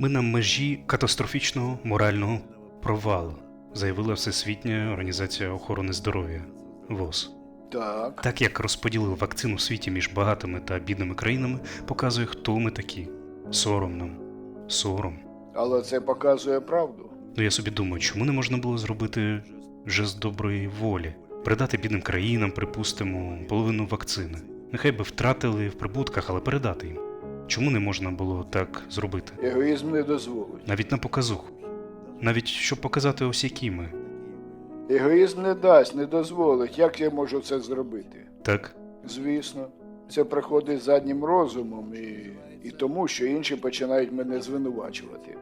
Ми на межі катастрофічного морального провалу, заявила Всесвітня організація охорони здоров'я ВОЗ. Так. Так як розподілили вакцину у світі між багатими та бідними країнами, показує, хто ми такі. Сором нам. Сором. Але це показує правду. Ну я собі думаю, чому не можна було зробити жест доброї волі, передати бідним країнам, припустимо, половину вакцини. Нехай би втратили в прибутках, але передати їм. Чому не можна було так зробити? Егоїзм не дозволить. Навіть на показуху. Навіть щоб показати ось які ми. Егоїзм не дасть, не дозволить. Як я можу це зробити? Так? Звісно, це приходить заднім розумом і, і тому, що інші починають мене звинувачувати.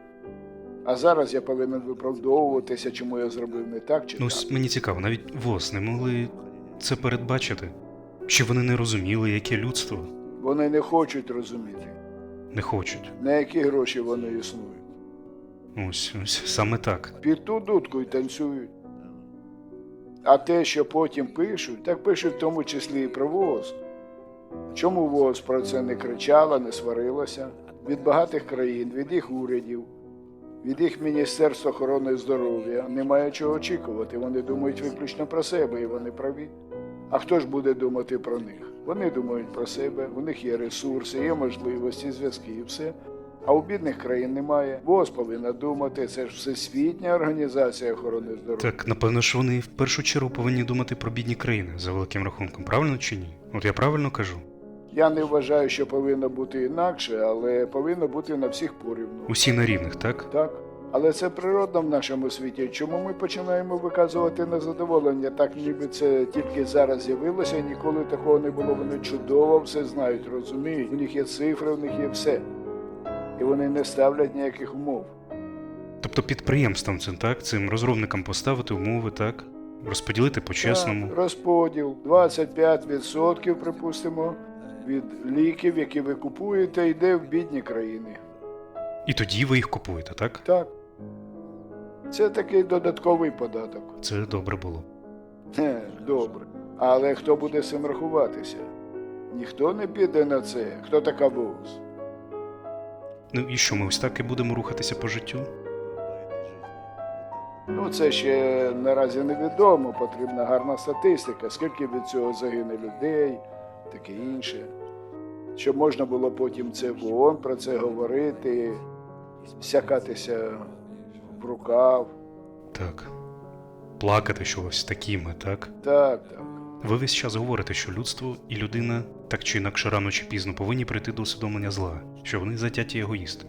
А зараз я повинен виправдовуватися, чому я зробив не так чи Ну так. ось мені цікаво, навіть ВОЗ не могли це передбачити. Чи вони не розуміли, яке людство Вони не хочуть розуміти, не хочуть. на які гроші вони існують. Ось, ось саме так. Під ту дудку й танцюють. А те, що потім пишуть, так пишуть в тому числі і про ВОЗ. Чому ВОЗ про це не кричала, не сварилася? Від багатих країн, від їх урядів, від їх Міністерства охорони здоров'я немає чого очікувати. Вони думають виключно про себе, і вони праві. А хто ж буде думати про них? Вони думають про себе, у них є ресурси, є можливості, зв'язки і все. А у бідних країн немає. ВОЗ повинна думати, це ж Всесвітня організація охорони здоров'я. Так, напевно ж вони в першу чергу повинні думати про бідні країни за великим рахунком, правильно чи ні? От я правильно кажу? Я не вважаю, що повинно бути інакше, але повинно бути на всіх порівну. Усі на рівних, так? Так. Але це природно в нашому світі. Чому ми починаємо виказувати незадоволення, так ніби це тільки зараз з'явилося, ніколи такого не було. Вони чудово все знають, розуміють. У них є цифри, у них є все. І вони не ставлять ніяких умов. Тобто підприємствам цим, так, цим розробникам поставити умови, так? Розподілити по-чесному. Так, розподіл 25%, припустимо, від ліків, які ви купуєте, йде в бідні країни. І тоді ви їх купуєте, так? Так. Це такий додатковий податок. Це добре було. Хе, добре. Але хто буде з цим рахуватися? Ніхто не піде на це. Хто така ВОЗ? Ну і що, ми ось так і будемо рухатися по життю? Ну, це ще наразі невідомо. Потрібна гарна статистика, скільки від цього загине людей, таке інше. Щоб можна було потім це в ООН про це говорити, сякатися в рукав. Так. Плакати, що ось такі так? Так, так. Ви весь час говорите, що людство і людина так чи інакше рано чи пізно повинні прийти до усвідомлення зла, що вони затяті егоїсти.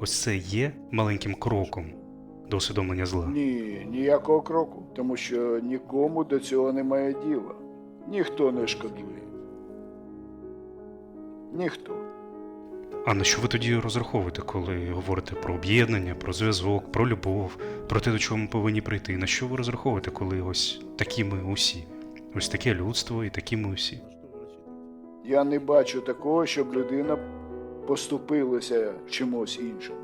Ось це є маленьким кроком до усвідомлення зла. Ні, ніякого кроку, тому що нікому до цього немає діла. Ніхто не шкодує. Ніхто. А на що ви тоді розраховуєте, коли говорите про об'єднання, про зв'язок, про любов, про те, до чого ми повинні прийти? На що ви розраховуєте, коли ось такі ми усі? Ось таке людство і такі ми усі. Я не бачу такого, щоб людина поступилася чимось іншому.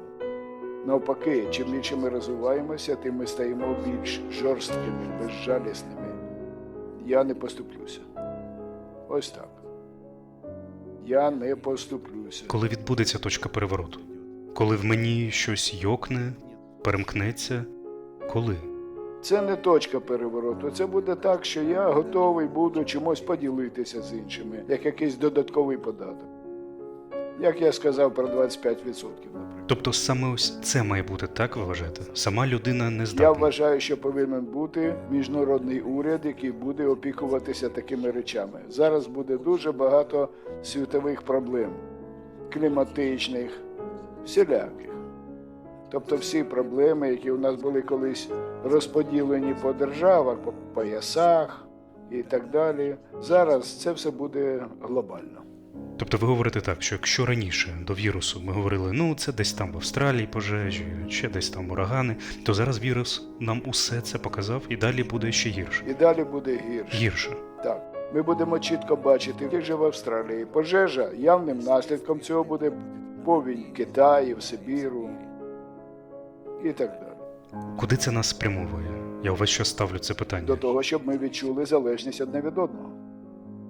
Навпаки, чим більше ми розвиваємося, тим ми стаємо більш жорсткими, безжалісними. Я не поступлюся. Ось так. Я не поступлюся. Коли відбудеться точка перевороту? Коли в мені щось йокне, перемкнеться? Коли? Це не точка перевороту. Це буде так, що я готовий буду чимось поділитися з іншими, як якийсь додатковий податок. Як я сказав про 25%, наприклад. Тобто саме ось це має бути так, ви вважаєте? Сама людина не Я вважаю, що повинен бути міжнародний уряд, який буде опікуватися такими речами. Зараз буде дуже багато світових проблем, кліматичних, всіляких. Тобто всі проблеми, які у нас були колись розподілені по державах, по поясах і так далі. Зараз це все буде глобально. Тобто ви говорите так, що якщо раніше до вірусу ми говорили, ну це десь там в Австралії пожежі, ще десь там урагани, то зараз вірус нам усе це показав і далі буде ще гірше. І далі буде гірше. Гірше. Так, ми будемо чітко бачити, як же в Австралії пожежа явним наслідком цього буде повінь в Китаї, в Сибіру і так далі. Куди це нас спрямовує? Я увесь час ставлю це питання. До того, щоб ми відчули залежність одне від одного.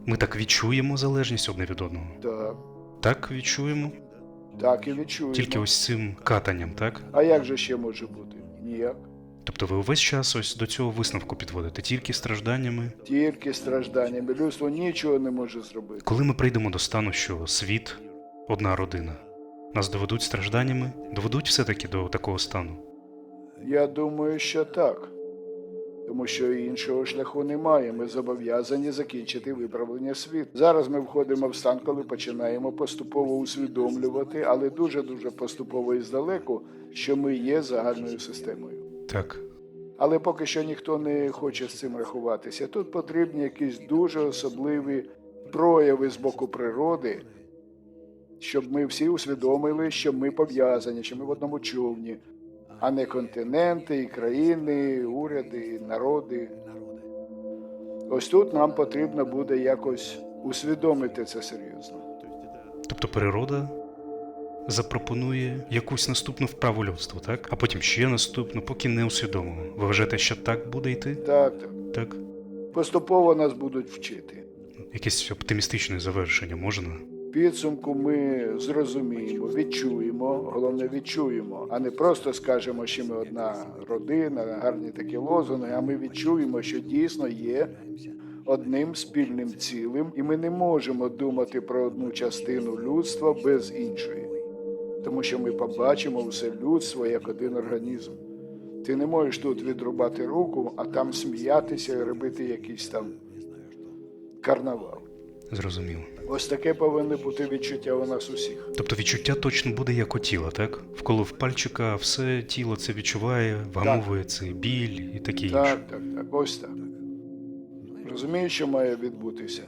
Ми так відчуємо залежність одне від одного. Так, Так відчуємо. Так і відчуємо. Тільки ось цим катанням, так? А як же ще може бути? Ніяк. Тобто ви увесь час ось до цього висновку підводите, тільки стражданнями. Тільки стражданнями. Людство нічого не може зробити. Коли ми прийдемо до стану, що світ одна родина, нас доведуть стражданнями, доведуть все-таки до такого стану. Я думаю, що так. Тому що іншого шляху немає. Ми зобов'язані закінчити виправлення світу. Зараз ми входимо в стан, коли починаємо поступово усвідомлювати, але дуже-дуже поступово і здалеку, що ми є загальною системою. Так, Але поки що ніхто не хоче з цим рахуватися. Тут потрібні якісь дуже особливі прояви з боку природи, щоб ми всі усвідомили, що ми пов'язані, що ми в одному човні, а не континенти, і країни, і уряди, і народи. Ось тут нам потрібно буде якось усвідомити це серйозно. тобто природа запропонує якусь наступну вправу людству, так? А потім ще наступну, поки не усвідомимо. Ви вважаєте, що так буде йти? Так, так. Так? Поступово нас будуть вчити. Якесь оптимістичне завершення можна? Підсумку ми зрозуміємо, відчуємо, головне відчуємо, а не просто скажемо, що ми одна родина, гарні такі лозунги, а ми відчуємо, що дійсно є одним спільним цілим, і ми не можемо думати про одну частину людства без іншої. Тому що ми побачимо все людство як один організм. Ти не можеш тут відрубати руку, а там сміятися і робити якийсь там карнавал. Зрозуміло. Ось таке повинно бути відчуття у нас усіх. Тобто відчуття точно буде як у тіла, так? Вколов пальчика все тіло це відчуває, вгамовує цей біль і таке інше. Так, так, так, ось так. Розумію, що має відбутися.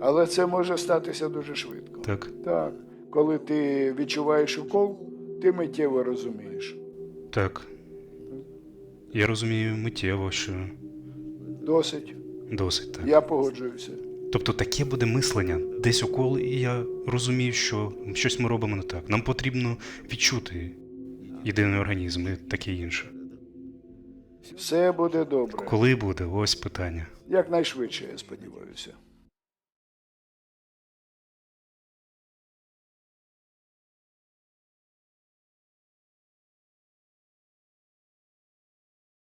Але це може статися дуже швидко. Так. Так, коли ти відчуваєш укол, ти миттєво розумієш. Так. Я розумію миттєво, що Досить, досить так. я погоджуюся. Тобто таке буде мислення, десь укол, і я розумію, що щось ми робимо не так. Нам потрібно відчути єдиний організм і таке інше. Все буде добре. Коли буде, ось питання. Якнайшвидше, я сподіваюся.